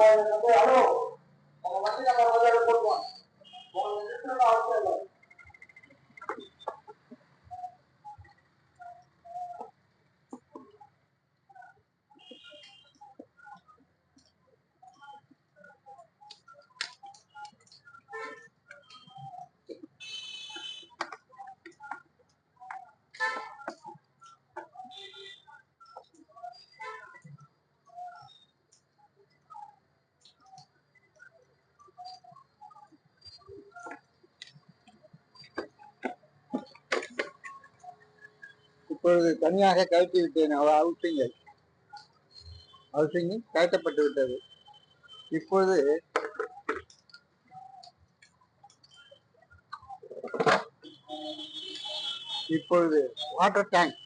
போய் இப்பொழுது தனியாக கழட்டி விட்டேன் அவள் அவுசிங்கை. அவுசிங்கை கழட்டப்பட்டு விட்டது. இப்பொழுது இப்பொழுது வாட்டர் டேங்க்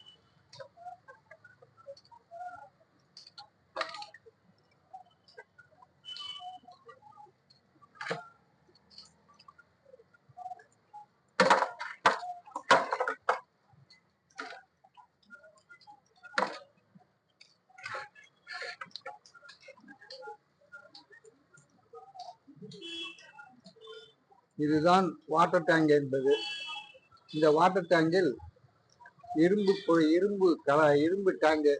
இதுதான் வாட்டர் டேங்க் என்பது. இந்த வாட்டர் டேங்கில் இரும்பு இரும்பு கல இரும்பு டேங்கு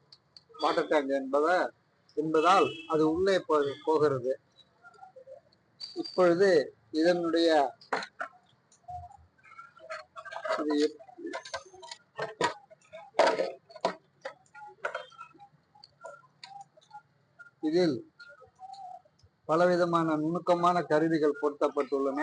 வாட்டர் டேங்க் என்பத என்பதால் அது உள்ளே போ- போகிறது. இப்பொழுது இதனுடைய இது இதில் பலவிதமான நுணுக்கமான கருவிகள் பொருத்தப்பட்டுள்ளன.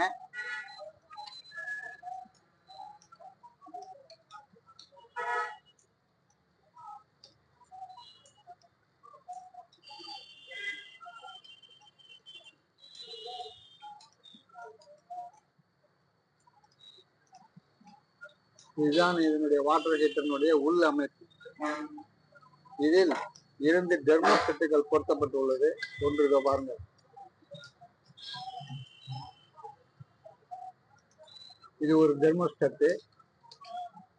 இதுதான் இதனுடைய வாட்டர் ஹீட்டரினுடைய உள் அமைப்பு. இதில் இரண்டு டெர்மோஸ்டட்டுகள் பொருத்தப்பட்டுள்ளது. ஒன்று பாருங்கள். இது ஒரு டெர்மோஸ்டட்டு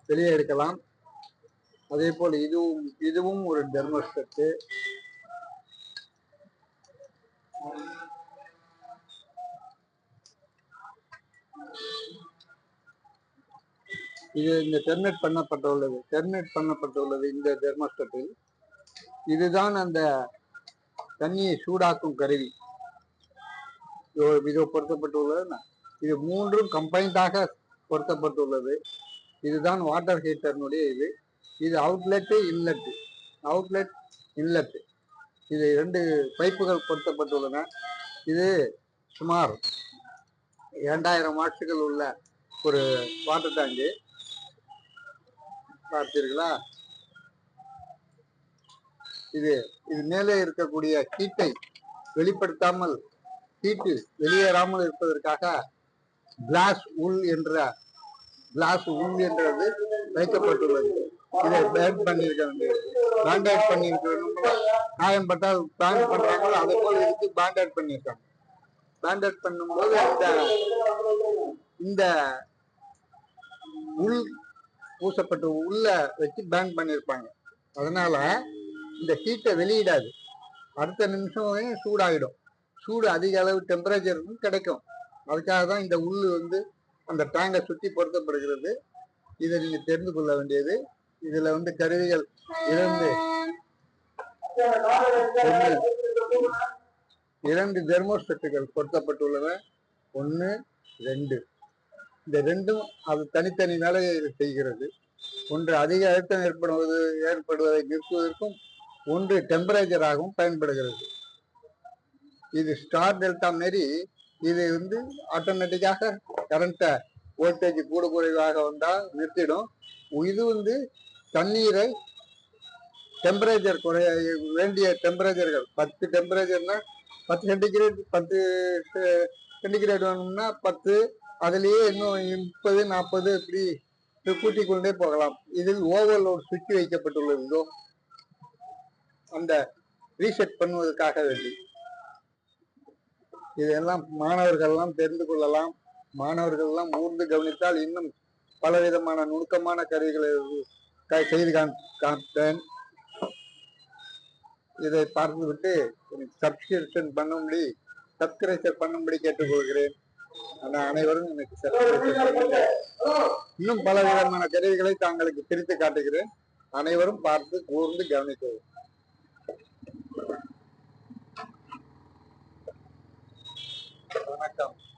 வெளியே எடுக்கலாம். அதே போல் இதுவும் இதுவும் ஒரு டெர்மோஸ்டட்டு இது இந்த டெர்மினேட் பண்ணப்பட்டுள்ளது. டெர்மினேட் பண்ணப்பட்டுள்ளது இந்த தெர்மோஸ்டட்டில் இதுதான் அந்த தண்ணியை சூடாக்கும் கருவி. இதோ இதோ பொருத்தப்பட்டுள்ளது. இது மூன்றும் கம்பைண்டாக பொருத்தப்பட்டுள்ளது. இதுதான் வாட்டர் ஹீட்டர்னுடைய இது. இது அவுட்லெட்டு இன்லெட்டு அவுட்லெட் இன்லெட்டு இது இரண்டு பைப்புகள் பொருத்தப்பட்டுள்ளன. இது சுமார் இரண்டாயிரம் வாட்ஸுகள் உள்ள ஒரு வாட்டர் டேங்கு பார்த்தீர்களா? இது இது மேலே இருக்கக்கூடிய ஹீட்டை வெளிப்படுத்தாமல் ஹீட்டு வெளியேறாமல் இருப்பதற்காக கிளாஸ் உள் என்ற கிளாஸ் உள் என்றது வைக்கப்பட்டுள்ளது. இதை பேண்ட் பண்ணியிருக்க பேண்டேட் பண்ணியிருக்க காயம் பட்டால் பேண்ட் பண்றாங்களோ அதை போல இதுக்கு பேண்டேட் பண்ணியிருக்காங்க. பேண்டேட் பண்ணும்போது இந்த இந்த உள் பூசப்பட்டு உள்ள வச்சு பேங்க் பண்ணியிருப்பாங்க. அதனால இந்த ஹீட்டை வெளியிடாது. அடுத்த நிமிஷம் சூடாகிடும் சூடு அதிக அளவு டெம்பரேச்சருக்கும் கிடைக்கும். அதுக்காக தான் இந்த உள் வந்து அந்த டேங்கை சுற்றி பொருத்தப்படுகிறது. இதை நீங்க தெரிந்து கொள்ள வேண்டியது. இதுல வந்து கருவிகள் இரண்டு இரண்டு தெர்மோஸ்டட்டுகள் பொருத்தப்பட்டுள்ளன. ஒன்று ரெண்டு. இந்த ரெண்டும் அது தனித்தனி வேலையை இது செய்கிறது. ஒன்று அதிக அழுத்தம் ஏற்படுவது ஏற்படுவதை நிறுத்துவதற்கும் ஒன்று டெம்பரேச்சராகவும் பயன்படுகிறது. இது ஸ்டார் டெல்டா மாரி இது வந்து ஆட்டோமேட்டிக்காக கரண்ட்டை வோல்டேஜ் கூட குறைவாக வந்தால் நிறுத்திடும். இது வந்து தண்ணீரை டெம்பரேச்சர் குறைய வேண்டிய டெம்பரேச்சர்கள் பத்து டெம்பரேச்சர்னா பத்து சென்டிகிரேட் பத்து சென்டிகிரேட் வேணும்னா பத்து அதுலேயே இன்னும் முப்பது நாற்பது இப்படி கூட்டிக் கொண்டே போகலாம். இதில் ஓவர்லோட் சுவிட்ச் வைக்கப்பட்டுள்ளதோ அந்த ரீசெட் பண்ணுவதற்காக வேண்டி. இதெல்லாம் மாணவர்கள்லாம் தெரிந்து கொள்ளலாம். மாணவர்கள்லாம் ஊர்ந்து கவனித்தால் இன்னும் பலவிதமான நுணுக்கமான கருவிகளை செய்து காண்- காண்பேன். இதை பார்த்துவிட்டு சப்ஸ்கிரிப்ஷன் பண்ணும்படி சப்ஸ்கிரைபர் பண்ணும்படி கேட்டுக்கொள்கிறேன். ஆனால் அனைவரும் எனக்கு இன்னும் பல விதமான கருவிகளை தாங்களுக்கு பிரித்து காட்டுகிறேன். அனைவரும் பார்த்து கூர்ந்து கவனிக்கவும். down.